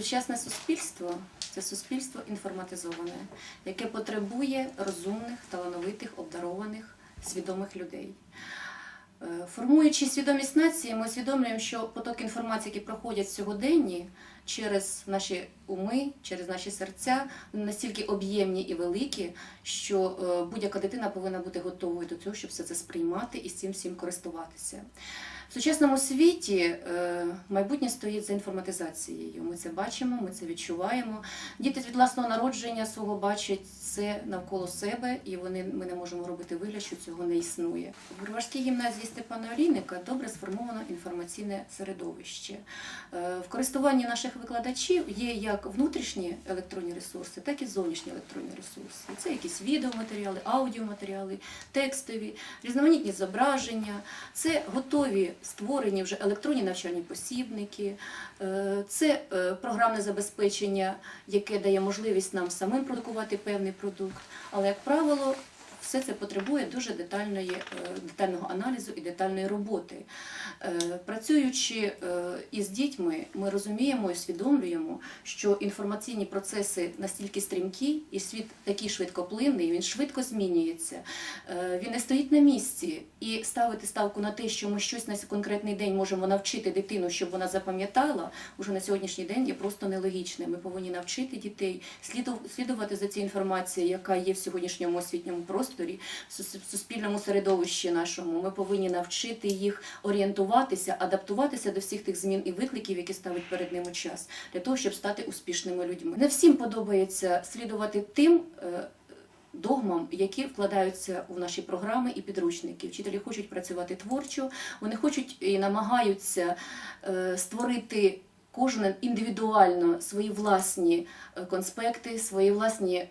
Сучасне суспільство це суспільство інформатизоване, яке потребує розумних, талановитих, обдарованих, свідомих людей. Е, Формуючи свідомість нації, ми усвідомлюємо, що поток інформації, які проходять сьогоденні через наші уми, через наші серця, настільки об'ємні і великі, що е, будь-яка дитина повинна бути готовою до цього, щоб все це сприймати і з цим всім користуватися. В сучасному світі е, майбутнє стоїть за інформатизацією. Ми це бачимо, ми це відчуваємо. Діти від власного народження свого бачать це навколо себе, і вони ми не можемо робити вигляд, що цього не існує. В Броварській гімназії Степана Олійника добре сформовано інформаційне середовище. Е, В користуванні наших викладачів є як внутрішні електронні ресурси, так і зовнішні електронні ресурси. Це якісь відеоматеріали, аудіоматеріали, текстові, різноманітні зображення, це готові створені вже електронні навчальні посібники, е, це е, програмне забезпечення, яке дає можливість нам самим продукувати певний продукт. Але, як правило, все це потребує дуже детальної, е, детального аналізу і детальної роботи. Е, Працюючи е, із дітьми, ми розуміємо і усвідомлюємо, що інформаційні процеси настільки стрімкі, і світ такий швидкоплинний, він швидко змінюється. Він не стоїть на місці і ставити ставку на те, що ми щось на конкретний день можемо навчити дитину, щоб вона запам'ятала, уже на сьогоднішній день є просто нелогічним. Ми повинні навчити дітей слідувати за цією інформацією, яка є в сьогоднішньому освітньому просторі, сус- в суспільному середовищі нашому. Ми повинні навчити їх орієнтуватися, адаптуватися до всіх тих змін і викликів, які ставить перед ними час, для того, щоб стати успішними людьми. Не всім подобається слідувати тим. е, Догмам, які вкладаються у наші програми і підручники. Вчителі хочуть працювати творчо, вони хочуть і намагаються е, створити кожен індивідуально свої власні е, конспекти, свої власні е,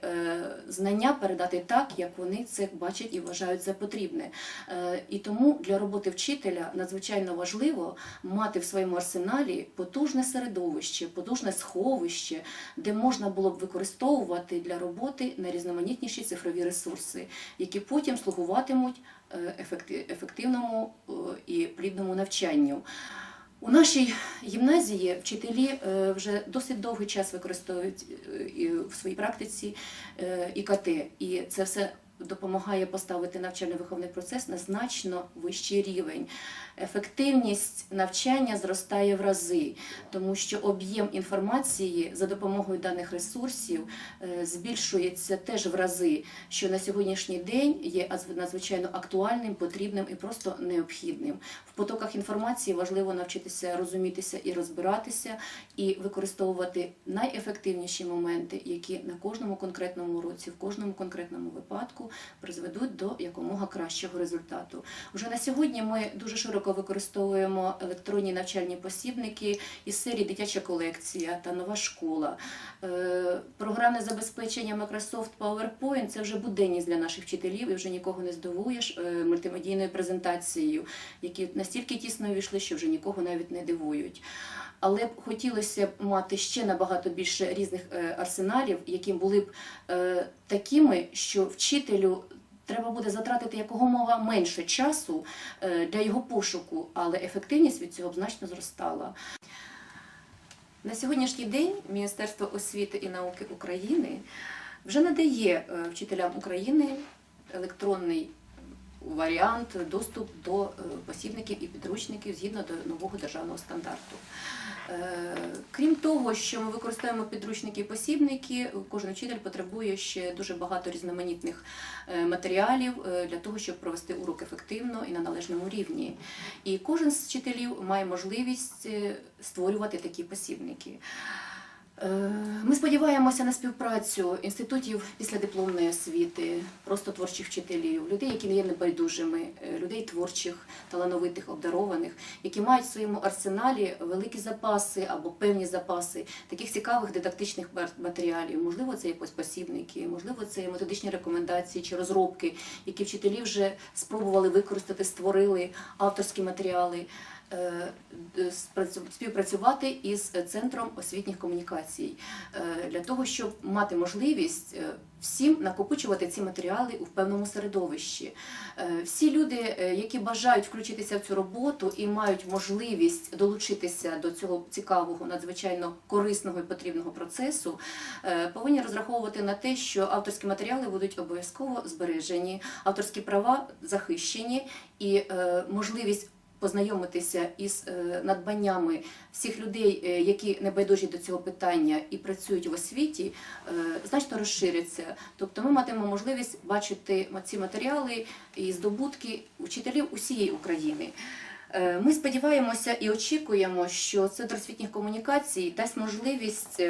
знання передати так, як вони це бачать і вважають за потрібне. Е, І тому для роботи вчителя надзвичайно важливо мати в своєму арсеналі потужне середовище, потужне сховище, де можна було б використовувати для роботи найрізноманітніші цифрові ресурси, які потім слугуватимуть ефективному і плідному навчанню. У нашій гімназії вчителі е, вже досить довгий час використовують е, в своїй практиці е, ІКТ, і це все допомагає поставити навчально-виховний процес на значно вищий рівень. Ефективність навчання зростає в рази, тому що об'єм інформації за допомогою даних ресурсів е, збільшується теж в рази, що на сьогоднішній день є надзвичайно актуальним, потрібним і просто необхідним. В потоках інформації важливо навчитися розумітися і розбиратися, і використовувати найефективніші моменти, які на кожному конкретному уроці, в кожному конкретному випадку призведуть до якомога кращого результату. Вже на сьогодні ми дуже широко використовуємо електронні навчальні посібники із серії Дитяча колекція та нова школа. Е, Програмне забезпечення Microsoft PowerPoint це вже буденність для наших вчителів, і вже нікого не здивуєш е, мультимедійною презентацією, які настільки тісно увійшли, що вже нікого навіть не дивують. Але б хотілося б мати ще набагато більше різних е, арсеналів, які були б такими, що вчителю треба буде затратити якомога менше часу е, для його пошуку, але ефективність від цього б значно зростала. На сьогоднішній день Міністерство освіти і науки України вже надає е, вчителям України електронний варіант доступ до е, посібників і підручників згідно до нового державного стандарту. Е, Крім того, що ми використовуємо підручники і посібники, кожен вчитель потребує ще дуже багато різноманітних е, матеріалів для того, щоб провести урок ефективно і на належному рівні. І кожен з вчителів має можливість створювати такі посібники. Е, Ми сподіваємося на співпрацю інститутів післядипломної освіти, просто творчих вчителів, людей, які не є небайдужими, е, людей творчих, талановитих, обдарованих, які мають в своєму арсеналі великі запаси або певні запаси таких цікавих дидактичних матеріалів. Можливо, це якось посібники, можливо, це методичні рекомендації чи розробки, які вчителі вже спробували використати, створили авторські матеріали. Е, співпрацювати із центром освітніх комунікацій е, для того, щоб мати можливість е, всім накопичувати ці матеріали у певному середовищі. Всі люди, які бажають включитися в цю роботу і мають можливість долучитися до цього цікавого, надзвичайно корисного і потрібного процесу, повинні розраховувати на те, що авторські матеріали будуть обов'язково збережені, авторські права захищені і можливість. Познайомитися із е, надбаннями всіх людей, е, які небайдужі до цього питання і працюють в освіті, е, значно розшириться. Тобто ми матимемо можливість бачити ці матеріали і здобутки учителів усієї України. Ми сподіваємося і очікуємо, що Центр освітніх комунікацій дасть можливість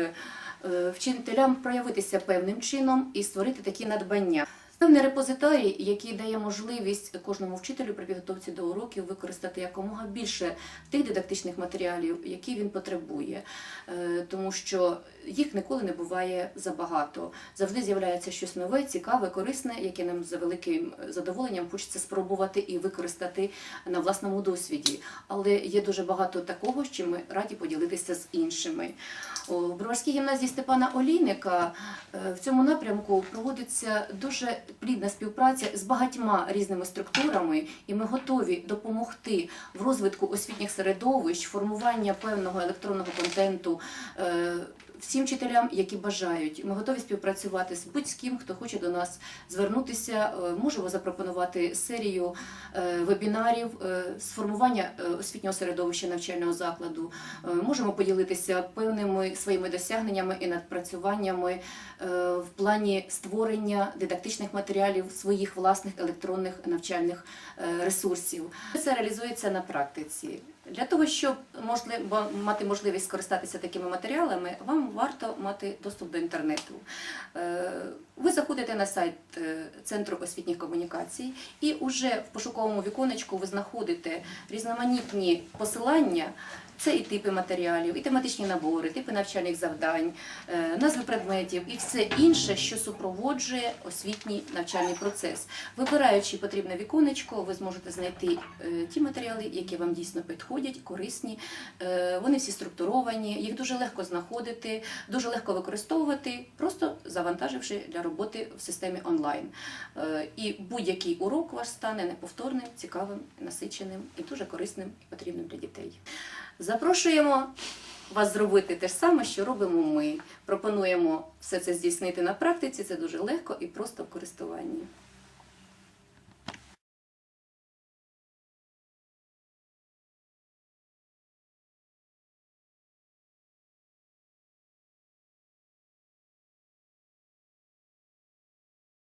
вчителям проявитися певним чином і створити такі надбання. Певний репозиторій, який дає можливість кожному вчителю при підготовці до уроків використати якомога більше тих дидактичних матеріалів, які він потребує, Е, тому що їх ніколи не буває забагато. Завжди з'являється щось нове, цікаве, корисне, яке нам за великим задоволенням хочеться спробувати і використати на власному досвіді. Але є дуже багато такого, що ми раді поділитися з іншими. У Броварській гімназії Степана Олійника е, в цьому напрямку проводиться дуже плідна співпраця з багатьма різними структурами, і ми готові допомогти в розвитку освітніх середовищ, формування певного електронного контенту. Всім вчителям, які бажають, ми готові співпрацювати з будь-ким, хто хоче до нас звернутися. Е, Можемо запропонувати серію е, вебінарів з формування е, освітнього середовища навчального закладу. Можемо поділитися певними своїми досягненнями і надпрацюваннями в плані створення дидактичних матеріалів своїх власних електронних навчальних ресурсів. Це реалізується на практиці. Для того, щоб можливо мати можливість скористатися такими матеріалами, вам варто мати доступ до інтернету. Ви заходите на сайт е, Центру освітніх комунікацій, і уже в пошуковому віконечку ви знаходите різноманітні посилання. Це і типи матеріалів, і тематичні набори, типи навчальних завдань, е, назви предметів і все інше, що супроводжує освітній навчальний процес. Вибираючи потрібне віконечко, ви зможете знайти е, ті матеріали, які вам дійсно підходять, корисні. Вони всі структуровані, їх дуже легко знаходити, дуже легко використовувати, просто завантаживши для роботи в системі онлайн. Е, І будь-який урок ваш стане неповторним, цікавим, насиченим і дуже корисним і потрібним для дітей. Запрошуємо вас зробити те ж саме, що робимо ми. Пропонуємо все це здійснити на практиці. Це дуже легко і просто в користуванні.